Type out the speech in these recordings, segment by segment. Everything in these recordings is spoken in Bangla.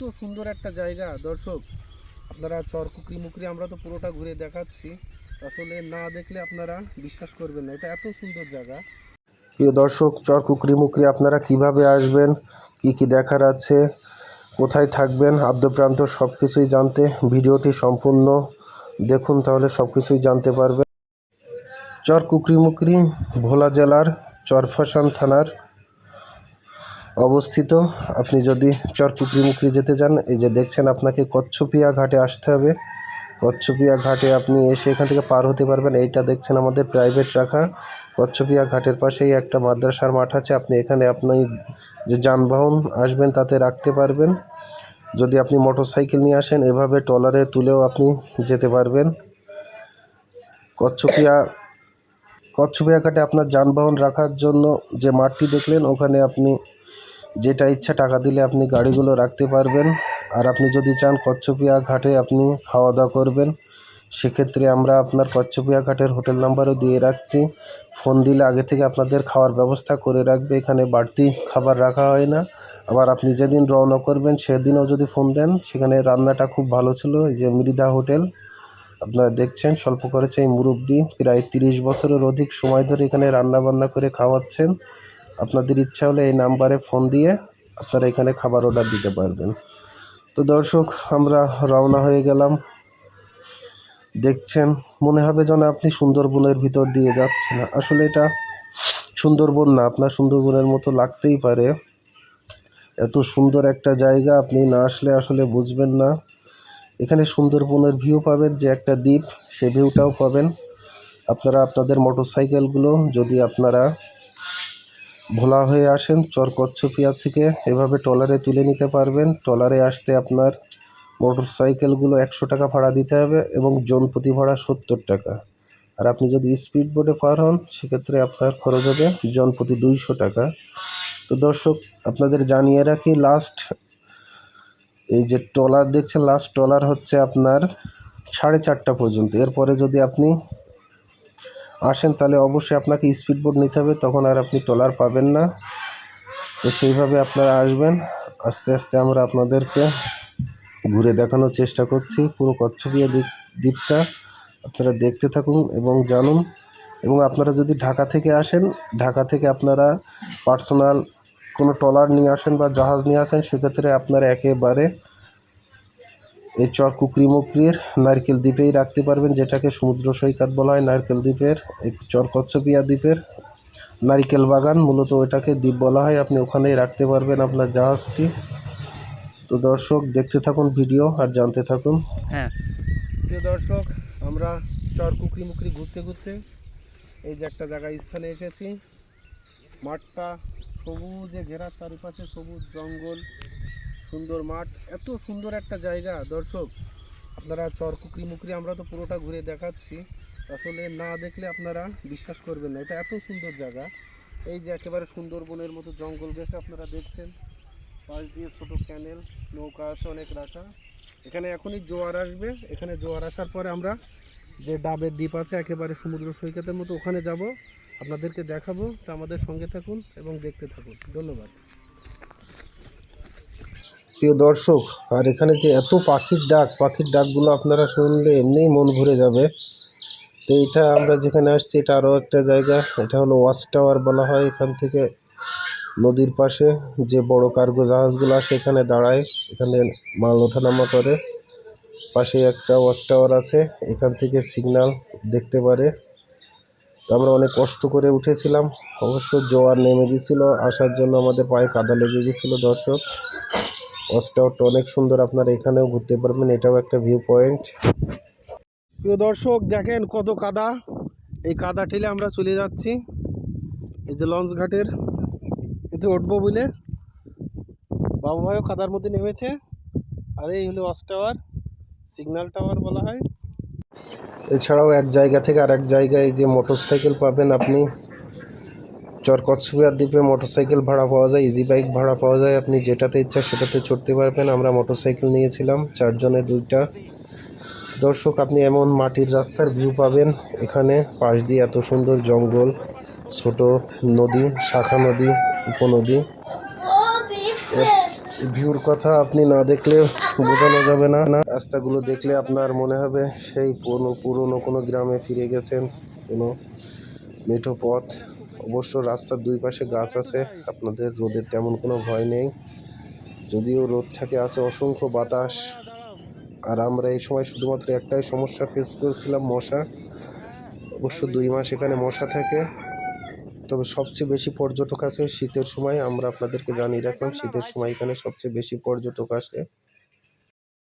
এত সুন্দর একটা জায়গা। দর্শক, আপনারা চরকুকরি মুকরি আমরা তো পুরোটা ঘুরে দেখাচ্ছি। আসলে না দেখলে আপনারা বিশ্বাস করবেন না। এটা এত সুন্দর জায়গা। প্রিয় দর্শক চরকুকরি মুকরি আপনারা কীভাবে আসবেন? কি কি দেখার আছে? কোথায় থাকবেন? আদ্যপ্রান্ত সব কিছুই জানতে ভিডিওটি সম্পূর্ণ দেখুন, তাহলে সব কিছুই জানতে পারবেন। চর কুকরিমুকরি ভোলা জেলার চরফাসান থানার অবস্থিত। আপনি যদি চর কুকরিমুকরি যেতে চান, এই যে দেখছেন আপনাকে কচ্ছপিয়া ঘাটে আসতে হবে। কচ্ছপিয়া ঘাটে আপনি এসে এখান থেকে পার হতে পারবেন। এইটা দেখছেন আমাদের প্রাইভেট রাখা। কচ্ছপিয়া ঘাটের পাশেই একটা মাদ্রাসার মাঠ আছে। আপনি এখানে আপনি যে যানবাহন আসবেন, তাতে রাখতে পারবেন। যদি আপনি মোটর সাইকেল নিয়ে আসেন, এভাবে ট্রলারে তুলেও আপনি যেতে পারবেন। কচ্ছপিয়া কচ্ছপিয়া ঘাটে আপনার যানবাহন রাখার জন্য যে মাঠটি দেখলেন, ওখানে আপনি যেটা ইচ্ছা টাকা দিলে আপনি গাড়িগুলো রাখতে পারবেন। আর আপনি যদি চান কচ্ছপিয়া ঘাটে আপনি খাওয়া দাওয়া করবেন, সেক্ষেত্রে আমরা আপনার কচ্ছপিয়া ঘাটের হোটেল নাম্বারও দিয়ে রাখছি। ফোন দিলে আগে থেকে আপনাদের খাওয়ার ব্যবস্থা করে রাখবে, এখানে বাড়তি খাবার রাখা হয় না। আবার আপনি যেদিন রওনা করবেন, সেদিনও যদি ফোন দেন, সেখানে রান্নাটা খুব ভালো ছিল, এই যে মৃধা হোটেল। আপনারা দেখছেন, স্বল্প খরচে এই মুরব্বী প্রায় তিরিশ বছরের অধিক সময় ধরে এখানে রান্না বান্না করে খাওয়াচ্ছেন। আপনাদের ইচ্ছা হলে এই নাম্বারে ফোন দিয়ে আপনারা এখানে খাবার অর্ডার দিতে পারবেন। তো দর্শক, আমরা রওনা হয়ে গেলাম। দেখছেন, মনে হবে যেন আপনি সুন্দরবনের ভিতর দিয়ে যাচ্ছেন। আসলে এটা সুন্দরবন না, আপনার সুন্দরবনের মতো লাগতেই পারে। এত সুন্দর একটা জায়গা, আপনি না আসলে আসলে বুঝবেন না। এখানে সুন্দরবনের ভিউ পাবেন যে একটা দ্বীপ, সে ভিউটাও পাবেন। আপনারা আপনাদের মোটর সাইকেলগুলো যদি আপনারা ভোলা হয়ে আসেন চর কচ্ছপিয়া থেকে। এভাবে ট্রলারে তুলে নিতে পারবেন। ট্রলারে আসতে আপনার মোটর সাইকেলগুলো একশো টাকা ভাড়া দিতে হবে এবং জন প্রতি ভাড়া সত্তর টাকা। আর আপনি যদি স্পিড বোটে পার হন, সেক্ষেত্রে আপনার খরচ হবে জন প্রতি দুইশো টাকা। তো দর্শক, আপনাদের জানিয়ে রাখি লাস্ট এই যে ট্রলার দেখছেন লাস্ট ট্রলার হচ্ছে আপনার সাড়ে চারটা পর্যন্ত। এরপরে যদি আপনি আসেন, তাহলে অবশ্যই আপনাকে স্পিড বোট নিতে হবে, তখন আর আপনি ট্রলার পাবেন না। তো সেইভাবে আপনারা আসবেন, আস্তে আস্তে আমরা আপনাদেরকে ঘুরে দেখানোর চেষ্টা করছি। পুরো কচ্ছপিয়া দ্বীপ দ্বীপটা আপনারা দেখতে থাকুন এবং জানুন। এবং আপনারা যদি ঢাকা থেকে আসেন, ঢাকা থেকে আপনারা পার্সোনাল কোনো ট্রলার নিয়ে আসেন বা জাহাজ নিয়ে আসেন, সেক্ষেত্রে আপনারা একেবারে এই চর কুকরি মুকরির নারকেল দ্বীপেই রাখতে পারবেন যেটাকে সমুদ্র সৈকত বলা হয়। নারকেল দ্বীপের এই চর কচ্ছপিয়া দ্বীপের নারিকেল বাগান মূলত ওটাকে দ্বীপ বলা হয়। আপনি ওখানেই রাখতে পারবেন আপনার জাহাজটি। তো দর্শক দেখতে থাকুন ভিডিও আর জানতে থাকুন। হ্যাঁ। প্রিয় দর্শক আমরা চর কুকরি মুকরি ঘুরতে ঘুরতে এই যে একটা জায়গায় স্থানে এসেছি। মাঠটা সবুজে ঘেরা চারিপাশে সবুজ জঙ্গল। সুন্দর মাঠ। এত সুন্দর একটা জায়গা, দর্শক। আপনারা চর কুকরি মুকরি আমরা তো পুরোটা ঘুরে দেখাচ্ছি। আসলে না দেখলে আপনারা বিশ্বাস করবেন না। এটা এত সুন্দর জায়গা। এই যে একেবারে সুন্দরবনের মতো জঙ্গল গেছে, আপনারা দেখছেন। পাশ দিয়ে ছোটো ক্যানেল, নৌকা আছে, অনেক রাখা। এখানে এখনই জোয়ার আসবে। এখানে জোয়ার আসার পরে আমরা যে ডাবের দ্বীপ আছে, একেবারে সমুদ্র সৈকতের মতো ওখানে যাব। আপনাদেরকে দেখাবো। তা আমাদের সঙ্গে থাকুন এবং দেখতে থাকুন। ধন্যবাদ। প্রিয় দর্শক, আর এখানে যে এত পাখির ডাক, পাখির ডাকগুলো আপনারা শুনলে এমনিই মন ভরে যাবে। তো এটা আমরা যেখানে আসছি, এটা আরও একটা জায়গা। এটা হলো ওয়াচ টাওয়ার বলা হয় এখান থেকে। নদীর পাশে যে বড় কার্গো জাহাজগুলো আসে এখানে দাঁড়ায়। এখানে মাল ওঠানামা করে। পাশে একটা ওয়াচ টাওয়ার আছে। এখান থেকে সিগন্যাল দেখতে পারে। আমরা অনেক কষ্ট করে উঠেছিলাম। অবশ্য জোয়ার নেমে গেছিল। আসার জন্য আমাদের পায়ে কাদা লেগে গেছিল দর্শক। ওয়াচ টাওয়ারটা অনেক সুন্দর আপনারা এখানেও ঘুরতে পারবেন এটাও একটা ভিউ পয়েন্ট প্রিয় দর্শক দেখেন কত কাদা। এই কাদা ঠেলে আমরা চলে যাচ্ছি। এই যে লঞ্চ ঘাটের এতে উঠবো বলে। বাবু ভাইও কাদার মধ্যে নেমেছে। আর এই হলো ওয়াচ টাওয়ার সিগন্যাল টাওয়ার বলা হয়। এছাড়াও এক জায়গা থেকে আর এক জায়গায় যে মোটর সাইকেল পাবেন আপনি চর কচ্ছপিয়ার দ্বীপে মোটর সাইকেল ভাড়া পাওয়া যায় ইজি বাইক ভাড়া পাওয়া যায়। আপনি যেটাতে ইচ্ছা সেটাতে চড়তে পারবেন। আমরা মোটর সাইকেল নিয়েছিলাম, চারজনে দুইটা। দর্শক, আপনি এমন মাটির রাস্তার ভিউ পাবেন। এখানে পাশ দিয়ে এত সুন্দর জঙ্গল, ছোট নদী, শাখা নদী, উপনদী। ভিউর কথা আপনি না দেখলে বোঝানো যাবে না না। রাস্তাগুলো দেখলে আপনার মনে হবে সেই পুরনো পুরনো কোনো গ্রামে ফিরে গেছেন, কোনো মেঠো পথ। অবশ্য রাস্তার দুই পাশে গাছ আছে, আপনাদের রোদের তেমন কোনো ভয় নেই। যদিও রোদ থাকে, আছে অসংখ্য বাতাস। আর আমরা এই সময় শুধুমাত্র একটাই সমস্যা ফেস করেছিলাম, মশা। অবশ্য দুই মাস এখানে মশা থাকে। তবে সবচেয়ে বেশি পর্যটক আসে শীতের সময়, আমরা আপনাদেরকে জানিয়ে রাখলাম, শীতের সময় এখানে সবচেয়ে বেশি পর্যটক আসে।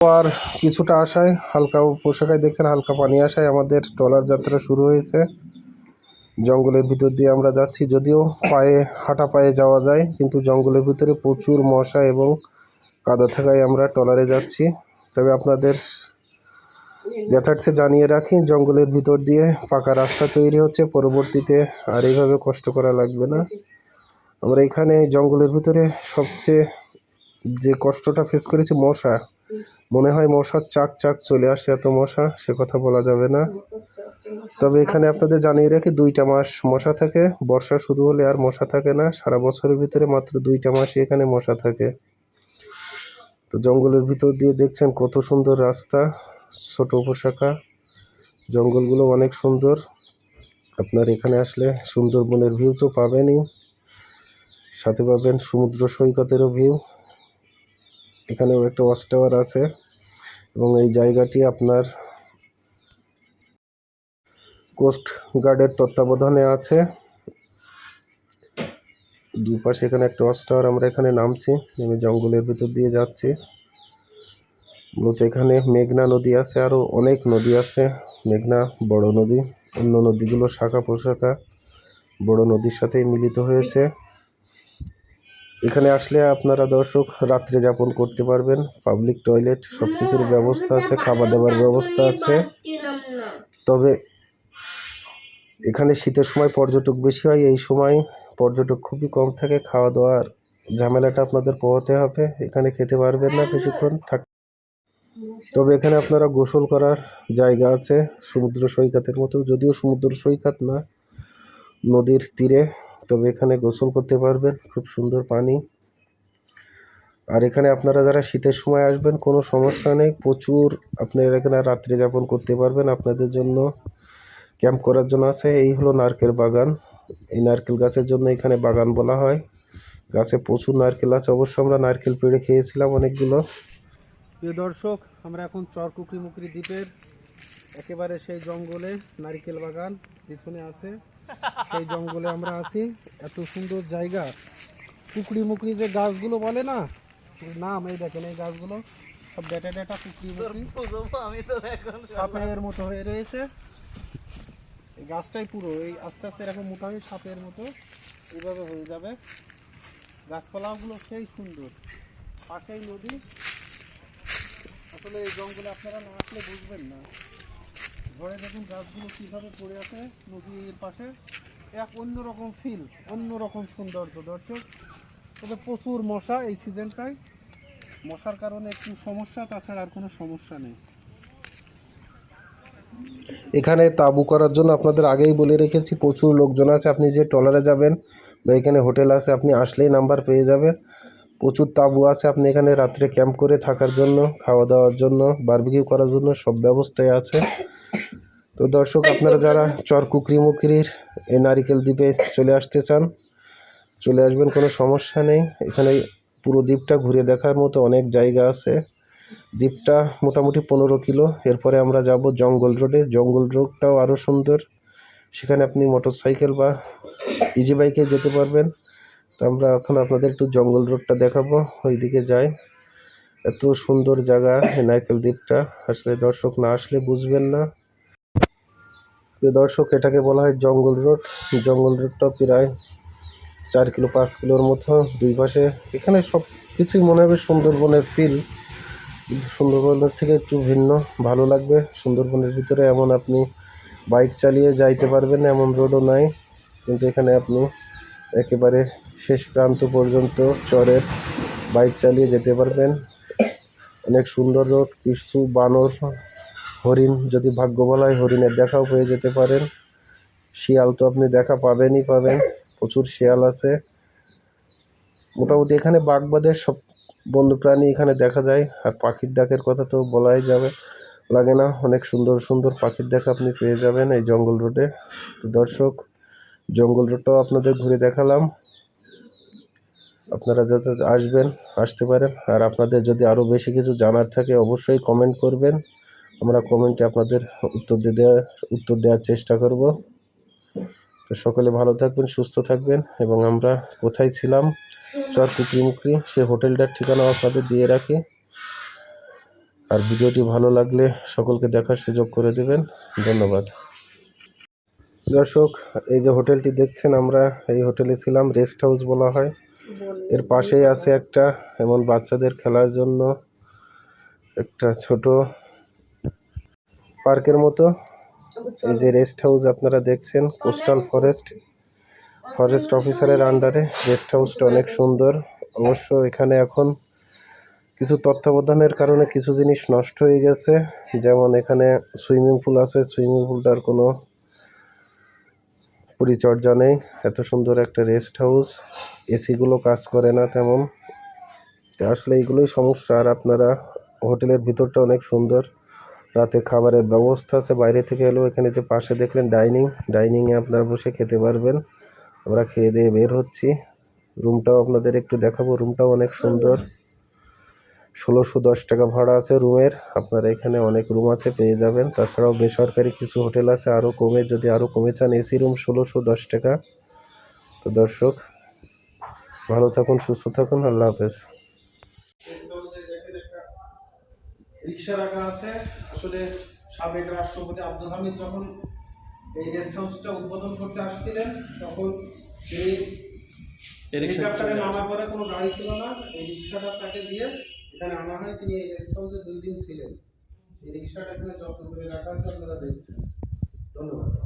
আর কিছুটা আশায় হালকা পোশাকায় দেখছেন, হালকা পানি আসায় আমাদের ট্রলার যাত্রা শুরু হয়েছে। জঙ্গলের ভিতর দিয়ে আমরা যাচ্ছি। যদিও পায়ে, হাঁটা পায়ে যাওয়া যায়, কিন্তু জঙ্গলের ভিতরে প্রচুর মশা এবং কাদা থাকায় আমরা ট্রলারে যাচ্ছি। তবে আপনাদের যথার্থে জানিয়ে রাখি, জঙ্গলের ভিতর দিয়ে পাকা রাস্তা তৈরি হচ্ছে। পরবর্তীতে আর এইভাবে কষ্ট করা লাগবে না। আমরা এখানে জঙ্গলের ভিতরে সবচেয়ে যে কষ্টটা ফেস করেছি, মশা। মনে হয় মশার চাক চাক চলে আসছে এত মশা, সে কথা বলা যাবে না। তবে এখানে আপনাদের জানিয়ে রাখি, দুইটা মাস মশা থাকে, বর্ষা শুরু হলে আর মশা থাকে না। সারা বছরের ভিতরে মাত্র দুইটা মাসই এখানে মশা থাকে। তো জঙ্গলের ভিতর দিয়ে দেখছেন কত সুন্দর রাস্তা, ছোট উপশাখা। জঙ্গলগুলো অনেক সুন্দর। আপনার এখানে আসলে সুন্দরবনের ভিউ তো পাবেনই। সাথে পাবেন সমুদ্র সৈকতেরও ভিউ এখানেও একটা ওয়াচ টাওয়ার আছে এবং এই জায়গাটি আপনার কোস্ট গার্ডের তত্ত্বাবধানে আছে। দুপাশে এখানে একটা ওয়াচ টাওয়ার আমরা এখানে নামছি, নেমে জঙ্গলের ভিতর দিয়ে যাচ্ছি। মূলত এখানে মেঘনা নদী আছে, আরও অনেক নদী আছে। মেঘনা বড় নদী, অন্য নদীগুলো শাখা প্রশাখা, বড় নদীর সাথেই মিলিত হয়েছে। এখানে আসলে আপনারা দর্শক রাত্রে যাপন করতে পারবেন পাবলিক টয়লেট সব কিছুর ব্যবস্থা আছে, খাবার দাবার ব্যবস্থা আছে। তবে এখানে শীতের সময় পর্যটক বেশি হয়, এই সময় পর্যটক খুবই কম থাকে খাওয়া দাওয়ার ঝামেলাটা আপনাদের পোহাতে হবে, এখানে খেতে পারবেন না বেশিক্ষণ, থাক তবে এখানে আপনারা গোসল করার জায়গা আছে, সমুদ্র সৈকতের মতো, যদিও সমুদ্র সৈকত না, নদীর তীরে তবে এখানে গোসল করতে পারবেন, খুব সুন্দর পানি। আর এখানে আপনারা যারা শীতের সময় আসবেন, কোনো সমস্যা নেই। প্রচুর আপনারা এখানে রাত্রি যাপন করতে পারবেন আপনাদের জন্য। ক্যাম্প করার জন্য আছে, এই হলো নারকেল বাগান। এই নারকেল গাছের জন্য এখানে বাগান বলা হয়। গাছে প্রচুর নারকেল আছে, অবশ্য আমরা নারকেল পেড়ে খেয়েছিলাম অনেকগুলো। প্রিয় দর্শক, আমরা এখন চরকুকরি মুকরি দ্বীপের একেবারে সেই জঙ্গলে নারকেল বাগান পিছনে আছে। সেই জঙ্গলে আমরা আছি। এত সুন্দর জায়গা। কুকড়ি মুকড়ি যে গাছগুলো বলে না নাম এই দেখেন এই গাছগুলো। সব ডেটা ডেটা কুকড়ি মুকড়ি সাপের মতো হয়ে রয়েছে। এই গাছটাই পুরো। এই আস্তে আস্তে এরকম মোটা হয়ে সাপের মতো এইভাবে হয়ে যাবে। গাছপালাগুলো সেই সুন্দর। পাশেই নদী। আসলে এই জঙ্গলে আপনারা না আসলে বুঝবেন না। ঘরে দেখুন গাছগুলো কীভাবে পড়ে আছে নদীর পাশে। এক অন্যরকম ফিল অন্যরকম সৌন্দর্য, দর্শক। তবে প্রচুর মশা এই সিজনটায়। মশার কারণে একটু সমস্যা, তাছাড়া আর কোনো সমস্যা নেই। এখানে তাঁবু করার জন্য আপনাদের আগেই বলে রেখেছি, প্রচুর লোকজন আছে, আপনি যে ট্রলারে যাবেন বা এখানে হোটেল আছে, আপনি আসলেই নাম্বার পেয়ে যাবেন। প্রচুর তাঁবু আছে, আপনি এখানে রাত্রে ক্যাম্প করে থাকার জন্য, খাওয়া দাওয়ার জন্য, বারবিকিউ করার জন্য সব ব্যবস্থাই আছে। তো দর্শক আপনারা যারা চরকুকরি মুকরির এই নারিকেল দ্বীপে চলে আসতে চান চলে আসবেন কোনো সমস্যা নেই। এখানে পুরো দ্বীপটা ঘুরে দেখার মতো অনেক জায়গা আছে। দ্বীপটা মোটামুটি পনেরো কিলো। এরপরে আমরা যাব জঙ্গল রোডে। জঙ্গল রোডটাও আরও সুন্দর। সেখানে আপনি মোটর সাইকেল বা ইজি বাইকে যেতে পারবেন। তো আমরা এখন আপনাদের একটু জঙ্গল রোডটা দেখাবো। ওইদিকে যাই। এত সুন্দর জায়গা এই নারকেল দ্বীপটা। আসলে দর্শক না আসলে বুঝবেন না। তো দর্শক, এটাকে বলা হয় জঙ্গল রোড। জঙ্গল রোডটা প্রায় চার কিলো, পাঁচ কিলোর মতো দুই পাশে। এখানে সব কিছুই মনে হবে সুন্দরবনের ফিল সুন্দরবনের থেকে একটু ভিন্ন, ভালো লাগবে। সুন্দরবনের ভিতরে এমন আপনি বাইক চালিয়ে যাইতে পারবেন, এমন রোডও নাই। কিন্তু এখানে আপনি একেবারে শেষ প্রান্ত পর্যন্ত চরের বাইক চালিয়ে যেতে পারবেন। অনেক সুন্দর রোড কিছু বানর হরিণ, যদি ভাগ্য বলা হয় হরিণের দেখাও পেয়ে যেতে পারেন। শিয়াল তো আপনি দেখা পাবেনই পাবেন, প্রচুর শিয়াল আছে। মোটামুটি এখানে বাঘ বাদে সব বন্য প্রাণী এখানে দেখা যায়, আর পাখির ডাকের কথা তো বলাই যাবে, লাগে না। অনেক সুন্দর সুন্দর পাখির দেখা আপনি পেয়ে যাবেন এই জঙ্গল রোডে। তো দর্শক, জঙ্গল রোডটাও আপনাদের ঘুরে দেখালাম। আপনারা যত আসবেন, আসতে পারেন। আর আপনাদের যদি আরও বেশি কিছু জানার থাকে, অবশ্যই কমেন্ট করবেন। আমরা কমেন্টে আপনাদের উত্তর দিয়ে দেওয়ার উত্তর দেওয়ার চেষ্টা করব। তো সকলে ভালো থাকবেন, সুস্থ থাকবেন এবং আমরা কোথায় ছিলাম? চর কুকরিমুকরি সে হোটেলটার ঠিকানা আপনাদের দিয়ে রাখি। আর ভিডিওটি ভালো লাগলে সকলকে দেখার সুযোগ করে দেবেন। ধন্যবাদ। দর্শক, এই যে হোটেলটি দেখছেন আমরা, এই হোটেলে ছিলাম রেস্ট হাউস বলা হয়। এর পাশেই আছে একটা এমন বাচ্চাদের খেলার জন্য একটা ছোট পার্কের মতো। এই যে রেস্ট হাউস আপনারা দেখছেন কোস্টাল ফরেস্ট ফরেস্ট অফিসারের আন্ডারে রেস্ট হাউসটা অনেক সুন্দর। অবশ্য এখানে এখন কিছু তত্ত্বাবধানের কারণে কিছু জিনিস নষ্ট হয়ে গেছে। যেমন এখানে সুইমিং পুল আছে সুইমিং পুলটার কোনো পরিচর্যা নেই। এত সুন্দর একটা রেস্ট হাউস এসিগুলো কাজ করে না তেমন। আসলে এইগুলোই সমস্যা। আর আপনারা হোটেলের ভিতরটা অনেক সুন্দর। রাতে খাবারের ব্যবস্থা আছে, বাইরে থেকে এলেও এখানে যে পাশে দেখলেন ডাইনিং, ডাইনিংয়ে আপনারা বসে খেতে পারবেন। আমরা খেয়ে দিয়ে বের হচ্ছি। রুমটাও আপনাদের একটু দেখাবো, রুমটাও অনেক সুন্দর। ষোলোশো দশ টাকা ভাড়া আছে রুমের, আপনারা এখানে অনেক রুম আছে, পেয়ে যাবেন। তাছাড়াও বেসরকারি কিছু হোটেল আছে, আরও কমে, যদি আরও কমে চান, এসি রুম ষোলোশো দশ টাকা। তো দর্শক, ভালো থাকুন, সুস্থ থাকুন, আল্লাহ হাফেজ। রিক্সা রাখা আছে আসলে সাবেক রাষ্ট্রপতি আব্দুল হামিদ যখন এই রেস্ট হাউসটা উদ্বোধন করতে আসছিলেন তখন এই হেলিকপ্টারে নামার পরে কোনো গাড়ি ছিল না এই রিক্সাটা তাকে দিয়ে এখানে আনা হয়। তিনি এই রেস্ট হাউসে দুই দিন ছিলেন। এই রিক্সাটা এখানে যত্ন করে রাখা আপনারা দেখছেন। ধন্যবাদ।